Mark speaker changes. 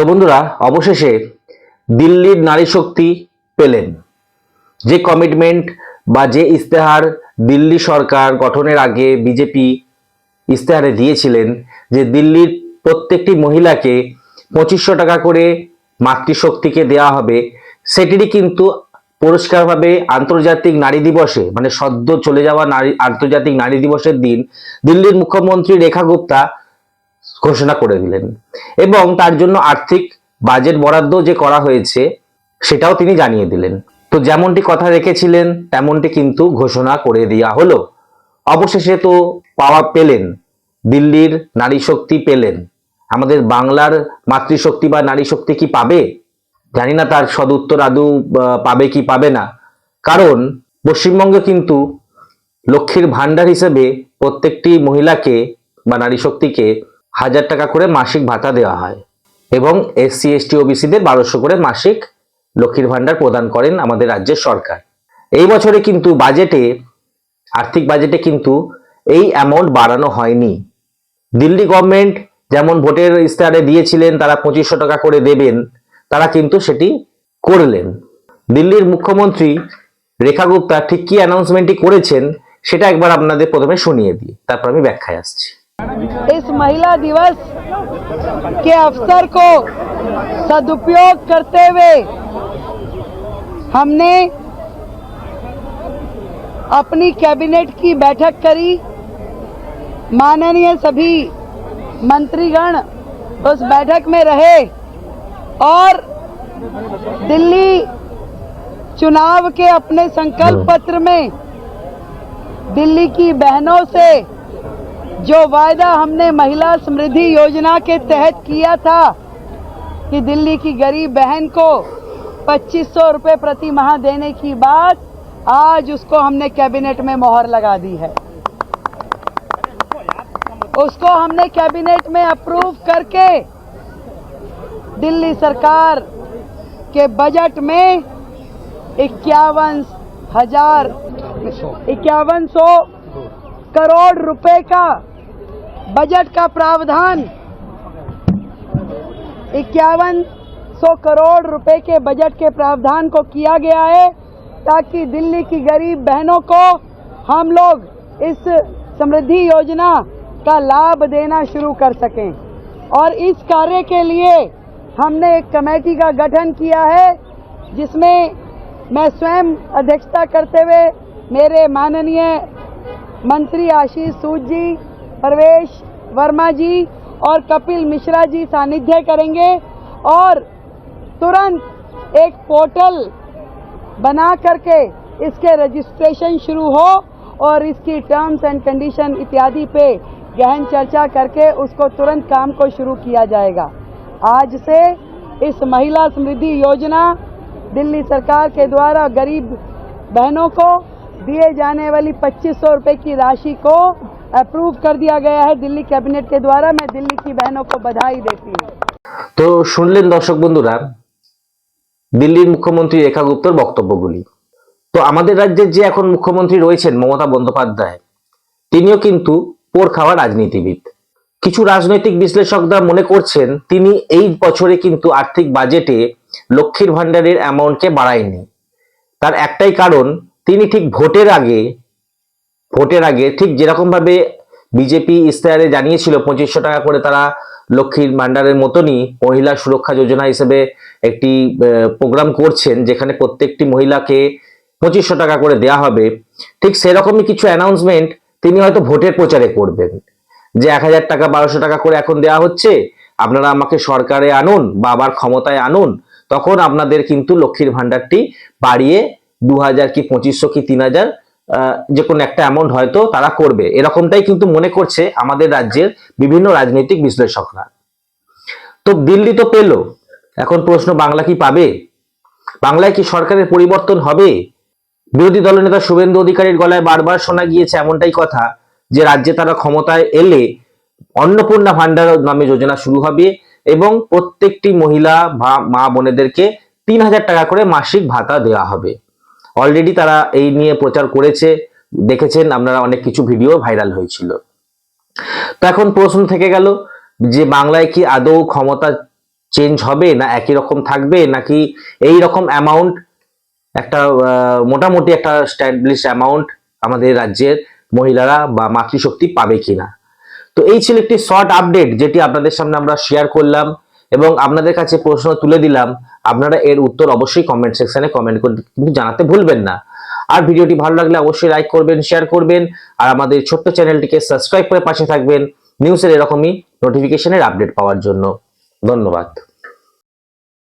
Speaker 1: তো বন্ধুরা, অবশেষে দিল্লির নারী শক্তি পেলেন। যে কমিটমেন্ট বা যে ইস্তেহার দিল্লি সরকার গঠনের আগে বিজেপি ইস্তেহারে দিয়েছিলেন, যে দিল্লির প্রত্যেকটি মহিলাকে পঁচিশশো টাকা করে মাতৃশক্তিকে দেওয়া হবে, সেটিরই কিন্তু পরিষ্কারভাবে আন্তর্জাতিক নারী দিবসে মানে সদ্য চলে যাওয়া নারী আন্তর্জাতিক নারী দিবসের দিন দিল্লির মুখ্যমন্ত্রী রেখা গুপ্তা ঘোষণা করে দিলেন। এবং তার জন্য আর্থিক বাজেট বরাদ্দ যে করা হয়েছে, সেটাও তিনি জানিয়ে দিলেন। তো যেমনটি কথা রেখেছিলেন, তেমনটি কিন্তু ঘোষণা করে দেওয়া হলো। অবশেষে তো পাওয়া পেলেন, দিল্লির নারী শক্তি পেলেন। আমাদের বাংলার মাতৃশক্তি বা নারী শক্তি কি পাবে? জানি না তার সদুত্তর আদৌ পাবে কি পাবে না। কারণ পশ্চিমবঙ্গে কিন্তু লক্ষ্মীর ভান্ডার হিসেবে প্রত্যেকটি মহিলাকে বা নারী শক্তিকে হাজার টাকা করে মাসিক ভাতা দেওয়া হয় এবং এসসি, এসটি, ওবিসিদের বারোশো করে মাসিক লক্ষ্মীর ভাণ্ডার প্রদান করেন আমাদের রাজ্যের সরকার। এই বছরে কিন্তু বাজেটে আর্থিক বাজেটে কিন্তু এই অ্যামাউন্ট বাড়ানো হয়নি। দিল্লি গভর্নমেন্ট যেমন ভোটের ইস্তাহারে দিয়েছিলেন, তারা পঁচিশশো টাকা করে দেবেন, তারা কিন্তু সেটি করলেন। দিল্লির মুখ্যমন্ত্রী রেখা গুপ্তা ঠিক কি অ্যানাউন্সমেন্টটি করেছেন, সেটা একবার আপনাদের প্রথমে শুনিয়ে দিই, তারপর আমি ব্যাখ্যায় আসছি।
Speaker 2: इस महिला दिवस के अवसर को सदुपयोग करते हुए हमने अपनी कैबिनेट की बैठक करी। माननीय सभी मंत्रीगण उस बैठक में रहे और दिल्ली चुनाव के अपने संकल्प पत्र में दिल्ली की बहनों से जो वायदा हमने महिला समृद्धि योजना के तहत किया था कि दिल्ली की गरीब बहन को 2500 रुपए प्रति माह देने की बात, आज उसको हमने कैबिनेट में मोहर लगा दी है। उसको हमने कैबिनेट में अप्रूव करके दिल्ली सरकार के बजट में इक्यावन हज़ार, इक्यावन सौ करोड़ रुपए का बजट का प्रावधान। इक्यावन सौ करोड़ रुपए के बजट के प्रावधान को किया गया है, ताकि दिल्ली की गरीब बहनों को हम लोग इस समृद्धि योजना का लाभ देना शुरू कर सकें। और इस कार्य के लिए हमने एक कमेटी का गठन किया है, जिसमें मैं स्वयं अध्यक्षता करते हुए मेरे माननीय मंत्री आशीष सूद जी प्रवेश वर्मा जी और कपिल मिश्रा जी सानिध्य करेंगे और तुरंत एक पोर्टल बना करके इसके रजिस्ट्रेशन शुरू हो और इसकी टर्म्स एंड कंडीशन इत्यादि पे गहन चर्चा करके उसको तुरंत काम को शुरू किया जाएगा। आज से इस महिला समृद्धि योजना दिल्ली सरकार के द्वारा गरीब बहनों को दिए जाने वाली पच्चीस सौ रुपये की राशि को अप्रूव कर दिया गया है दिल्ली कैबिनेट के द्वारा मैं दिल्ली की बहनों को बधाई देती हूँ
Speaker 1: তো শুনলেন দর্শক বন্ধুরা দিল্লির মুখ্যমন্ত্রী রেখা গুপ্তর বক্তব্যগুলি তো আমাদের রাজ্যের যে এখন মুখ্যমন্ত্রী রয়েছেন মমতা বন্দ্যোপাধ্যায় তিনিও কিন্তু পোর খাওয়া রাজনীতিবিদ কিছু রাজনৈতিক বিশ্লেষকরা মনে করছেন তিনি এই বছরে কিন্তু আর্থিক বাজেটে লক্ষ্মীর ভাণ্ডারের অ্যামাউন্টকে বাড়ায়নি তার একটাই কারণ তিনি ঠিক ভোটের আগে ভোটের আগে ঠিক যেরকম ভাবে বিজেপি ইস্তাহারে জানিয়েছিল পঁচিশশো টাকা করে তারা লক্ষ্মীর ভান্ডারের মতনই মহিলা সুরক্ষা যোজনা হিসেবে একটি প্রোগ্রাম করছেন যেখানে প্রত্যেকটি মহিলাকে পঁচিশশো টাকা করে দেয়া হবে। ঠিক সেরকমই কিছু অ্যানাউন্সমেন্ট তিনি হয়তো ভোটের প্রচারে করবেন। যে এক হাজার টাকা, বারোশো টাকা করে এখন দেওয়া হচ্ছে, আপনারা আমাকে সরকারে আনুন বা আবার ক্ষমতায় আনুন, তখন আপনাদের কিন্তু লক্ষ্মীর ভান্ডারটি বাড়িয়ে দু হাজার কি পঁচিশশো কি তিন হাজার যে কোনো একটা অ্যামাউন্ট হয়তো তারা করবে। এরকমটাই কিন্তু মনে করছে আমাদের রাজ্যের বিভিন্ন রাজনৈতিক বিশ্লেষকরা। তো দিল্লি তো পেল। এখন প্রশ্ন, বাংলা কি পাবে? বাংলায় কি সরকারের পরিবর্তন হবে? বিরোধী দলনেতা শুভেন্দু অধিকারীর গলায় বারবার শোনা গিয়েছে এমনটাই কথা যে রাজ্যে তারা ক্ষমতায় এলে অন্নপূর্ণা ভান্ডার নামে যোজনা শুরু হবে এবং প্রত্যেকটি মহিলা বা মা বোনেদেরকে তিন হাজার টাকা করে মাসিক ভাতা দেওয়া হবে। অলরেডি তারা এই নিয়ে প্রচার করেছে, দেখেছেন, আপনারা অনেক কিছু ভিডিও ভাইরাল হয়েছিল। তো এখন প্রশ্ন থেকে গেল যে বাংলায় কি আদৌ ক্ষমতা চেঞ্জ হবে না একই রকম থাকবে নাকি এই রকম অ্যামাউন্ট একটা মোটামুটি একটা স্ট্যাবলিশ অ্যামাউন্ট আমাদের রাজ্যের মহিলারা বা মাতৃশক্তি পাবে কিনা? তো এই ছিল একটি শর্ট আপডেট যেটি আপনাদের সামনে আমরা শেয়ার করলাম। এবং আপনাদের কাছে প্রশ্ন তুলে দিলাম, আপনারা এর উত্তর অবশ্যই কমেন্ট সেকশনে কমেন্ট করে কিন্তু জানাতে ভুলবেন না। আর ভিডিওটি ভালো লাগলে অবশ্যই লাইক করবেন শেয়ার করবেন, আর আমাদের ছোট্ট চ্যানেলটিকে সাবস্ক্রাইব করে পাশে থাকবেন। নিউজের এরকমই নোটিফিকেশনের আপডেট পাওয়ার জন্য। ধন্যবাদ।